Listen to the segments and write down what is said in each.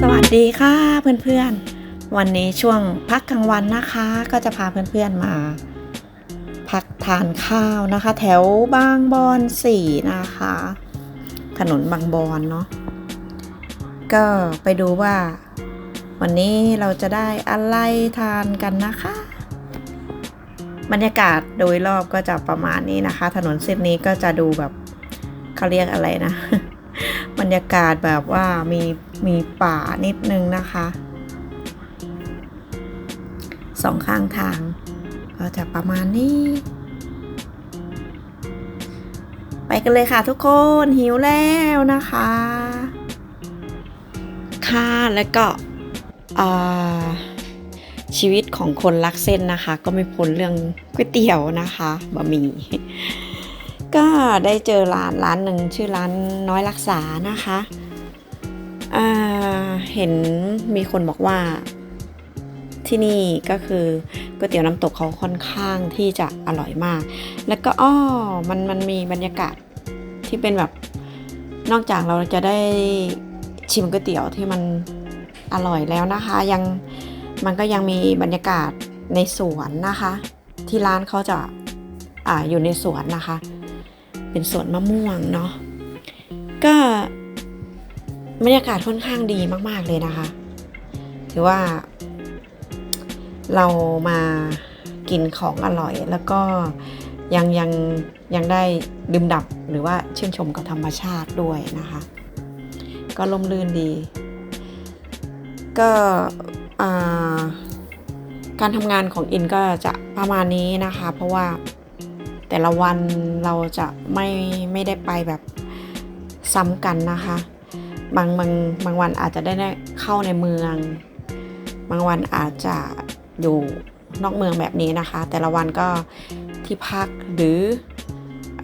สวัสดีค่ะเพื่อนๆ วันนี้ช่วงพักกลางวันนะคะ ก็จะพาเพื่อนๆมา พักทานข้าวนะคะ แถวบางบอนสี่นะคะ ถนนบางบอนเนาะก็ไปดูว่า วันนี้เราจะได้อะไรทานกันนะคะ บรรยากาศโดยรอบก็จะประมาณนี้นะคะ ถนนเส้นนี้ก็จะดูแบบเขาเรียกอะไรนะ บรรยากาศแบบว่ามีมีป่านิดนึงนะคะสองข้างทาง ก็จะประมาณนี้ ไปกันเลยค่ะทุกคนหิวแล้วนะคะ ค่ะแล้วก็อาชีวิตของคนรักเส้นนะคะ ก็ไม่พ้นเรื่องก๋วยเตี๋ยวนะคะบะหมี่ ก็ได้เจอร้านร้านหนึ่งชื่อร้านน้อยรักษานะคะเห็นมีคนบอกว่าที่นี่ก็คือก๋วยเตี๋ยวน้ำตกเขาค่อนข้างที่จะอร่อยมาก แล้วก็อ้อมันมันมีบรรยากาศที่เป็นแบบนอกจากเราจะได้ชิมก๋วยเตี๋ยวที่มันอร่อยแล้วนะคะ ยังมันก็ยังมีบรรยากาศในสวนนะคะ ที่ร้านเขาจะอ่าอยู่ในสวนนะคะ เป็นสวนมะม่วงเนาะก็บรรยากาศค่อนข้างดีมาก ๆ เลยนะคะถือว่า เรามากินของอร่อยแล้วก็ยังยังยังได้ดื่มดับหรือว่าชื่นชมกับธรรมชาติด้วยนะคะ ก็ลมลื่นดี ก็อ่าการทำงานของอินก็จะประมาณนี้นะคะ เพราะว่า แต่ละวันเราจะไม่ไม่ได้ไปแบบซ้ำกันนะคะ บางบางบางวันอาจจะได้เข้าในเมือง บางวันอาจจะอยู่นอกเมืองแบบนี้นะคะ แต่ละวันก็ที่พักหรือ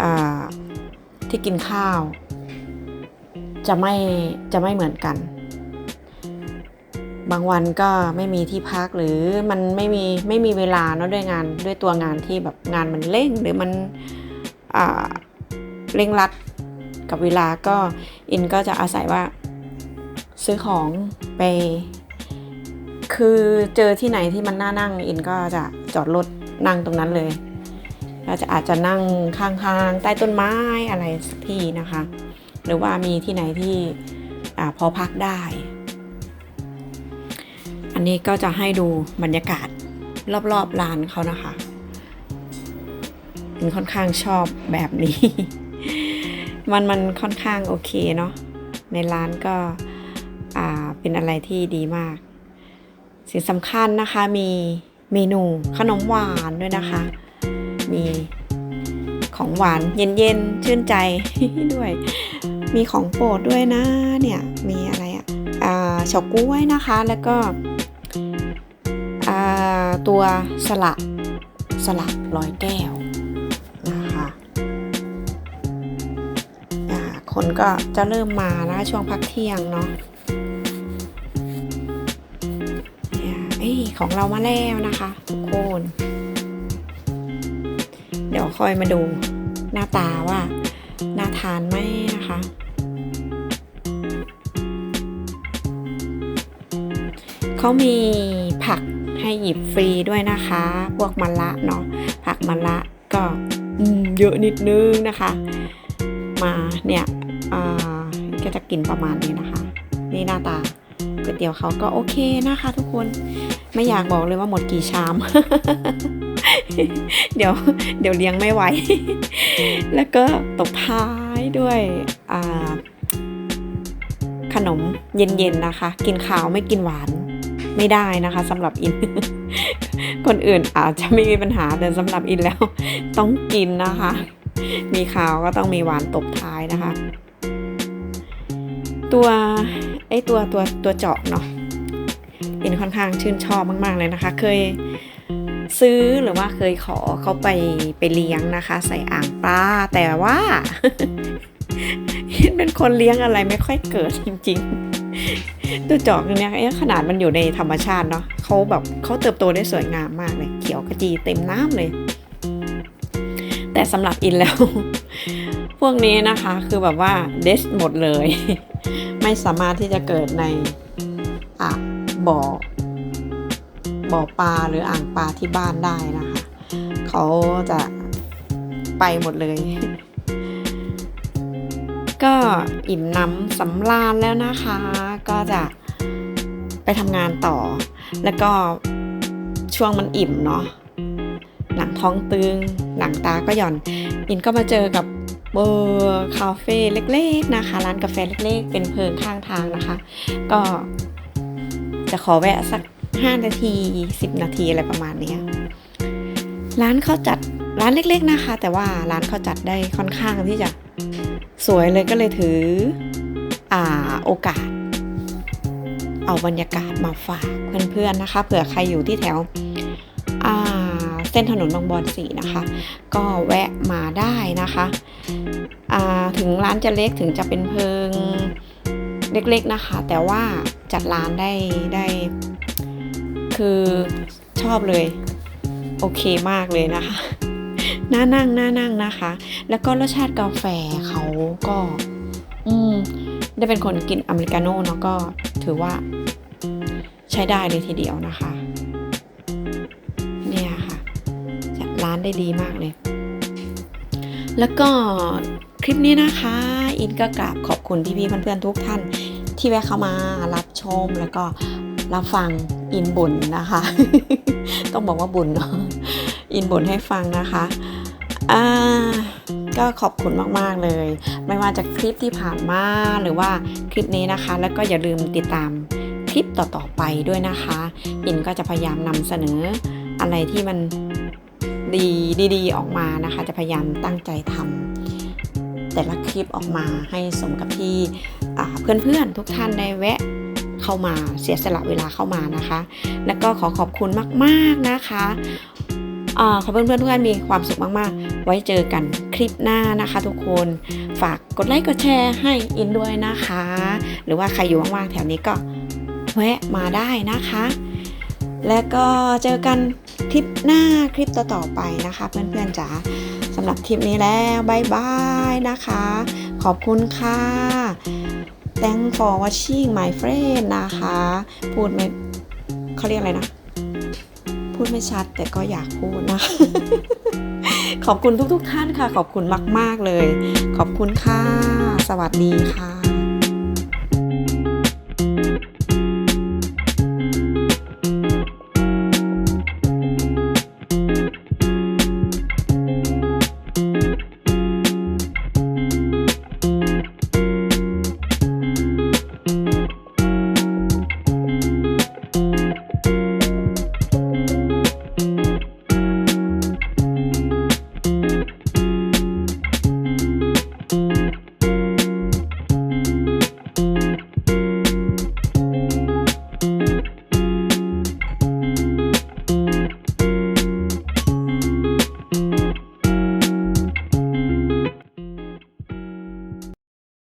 อที่กินข้าว จะไม่จะไม่เหมือนกัน บางวันก็ไม่มีที่พักหรือมันไม่มีไม่มีเวลาเนาะด้วยงานด้วยตัวงานที่แบบงานมันเร่งหรือมันเร่งรัดกับเวลาก็อินก็จะอาศัยว่าซื้อของไป คือเจอที่ไหนที่มันน่านั่งอินก็จะจอดรถนั่งตรงนั้นเลยเราจะอาจจะนั่งข้างๆใต้ต้นไม้อะไรสักที่นะคะ หรือว่ามีที่ไหนที่อพอพักได้ อันนี้ก็จะให้ดูบรรยากาศรอบๆลานเขานะคะมันค่อนข้างชอบแบบนี้ มันมันค่อนข้างโอเคเนาะ ในร้านก็อ่าเป็นอะไรที่ดีมาก สิ่งสำคัญนะคะมีเมนูขนมหวานด้วยนะคะ มีของหวานเย็นๆ ชื่นใจด้วย มีของโปรดด้วยนะเนี่ย มีอะไรอะอ่าเฉาก๊วยนะคะแล้วก็ ตัวสละสละร้อยแก้วนะคะคนก็จะเริ่มมานะช่วงพักเที่ยงเนาะเอ้ของเรามาแล้วนะคะทุกคนเดี๋ยวคอยมาดูหน้าตาว่าน่าทานไหมนะคะ เขามี ให้หยิบฟรีด้วยนะคะ พวกมะละเนาะผักมะละก็เยอะนิดนึงนะคะ มาเนี่ยก็จะกินประมาณนี้นะคะ นี่หน้าตาก๋วยเตี๋ยวเขาก็โอเคนะคะ ทุกคนไม่อยากบอกเลยว่าหมดกี่ชาม เดี๋ยวเดี๋ยวเลี้ยงไม่ไหว แล้วก็ตบท้ายด้วยขนมเย็นๆนะคะ กินข้าวไม่กินหวาน ไม่ได้นะคะสำหรับอิน คนอื่นอาจจะไม่มีปัญหาแต่สำหรับอินแล้วต้องกินนะคะ มีขาวก็ต้องมีหวานตบท้ายนะคะ ตัวไอตัวตัวตัวเจาะเนาะอินค่อนข้างชื่นชอบมาก ๆ เลยนะคะ เคยซื้อหรือว่าเคยขอเขาไปไปเลี้ยงนะคะ ใส่อ่างปลาแต่ว่าเป็นคนเลี้ยงอะไรไม่ค่อยเกิดจริง ๆ ตัวจอกเนี่ยขนาดมันอยู่ในธรรมชาติเนาะเขาแบบเขาเติบโตได้สวยงามมากเลย เขียวขจีเต็มน้ำเลย แต่สำหรับอินแล้ว พวกนี้นะคะคือแบบว่าเดสหมดเลย ไม่สามารถที่จะเกิดในอะบ่อบ่อปลาหรืออ่างปลาที่บ้านได้นะคะ เขาจะไปหมดเลย ก็อิ่มน้ำสำราญแล้วนะคะ ก็จะไปทำงานต่อ แล้วก็ช่วงมันอิ่มเนาะหลังท้องตึง หลังตาก็หย่อน อินก็มาเจอกับเบอร์คาเฟ่เล็ก ๆนะคะ ร้านกาแฟเล็ก ๆ เป็นเพิงข้างทางนะคะ ก็จะขอแวะสัก 5 นาที 10 นาทีอะไรประมาณนี้ร้านเขาจัดร้านเล็ก ๆนะคะ แต่ว่าร้านเขาจัดได้ค่อนข้างที่จะ สวยเลยก็เลยถืออ่าโอกาส เอาบรรยากาศมาฝากเพื่อนๆนะคะ เผื่อใครอยู่ที่แถวอ่าเส้นถนนบางบอนสีนะคะ ก็แวะมาได้นะคะอ่าถึงร้านจะเล็กถึงจะเป็นเพิงเล็กๆนะคะ แต่ว่าจัดร้านได้ได้ คือชอบเลย โอเคมากเลยนะคะ น่านั่งน่านั่งนะคะ แล้วก็รสชาติกาแฟเขาก็ อืม ได้เป็นคนกินอเมริกาโน่เนาะก็ถือว่า ใช้ได้เลยทีเดียวนะคะ เนี่ยค่ะจัดร้านได้ดีมากเลย แล้วก็คลิปนี้นะคะ อินก็กราบขอบคุณพี่ๆเพื่อนๆทุกท่าน ที่แวะเข้ามารับชมแล้วก็รับฟังอินบุญนะคะ ต้องบอกว่าบุญเนาะ อินบุญให้ฟังนะคะอ่าก็ขอบคุณมาก ๆ เลย ไม่ว่าจะคลิปที่ผ่านมาหรือว่าคลิปนี้นะคะ แล้วก็อย่าลืมติดตามคลิปต่อ ๆ ไปด้วยนะคะ อินก็จะพยายามนำเสนออะไรที่มันดีดีๆออกมานะคะ จะพยายามตั้งใจทำแต่ละคลิปออกมาให้สมกับที่เพื่อนๆทุกท่านได้แวะเข้ามาเสียสละเวลาเข้ามานะคะ แล้วก็ขอขอบคุณมาก ๆนะคะ ขอเพื่อนๆทุกท่านมีความสุขมากๆ ไว้เจอกันคลิปหน้านะคะทุกคน ฝากกดไลค์กดแชร์ให้อินด้วยนะคะ หรือว่าใครอยู่ว่างๆแถวนี้ก็แวะมาได้นะคะ แล้วก็เจอกันคลิปหน้าคลิปต่อๆไปนะคะ เพื่อนๆจ๋าสำหรับคลิปนี้แล้วบายบายนะคะ ขอบคุณค่ะ Thank for watching my friend นะคะ พูดไม่เขาเรียกอะไรนะ พูดไม่ชัด แต่ก็อยากพูดนะคะขอบคุณทุกๆท่านค่ะ ขอบคุณมาก ๆ เลย ขอบคุณค่ะ สวัสดีค่ะ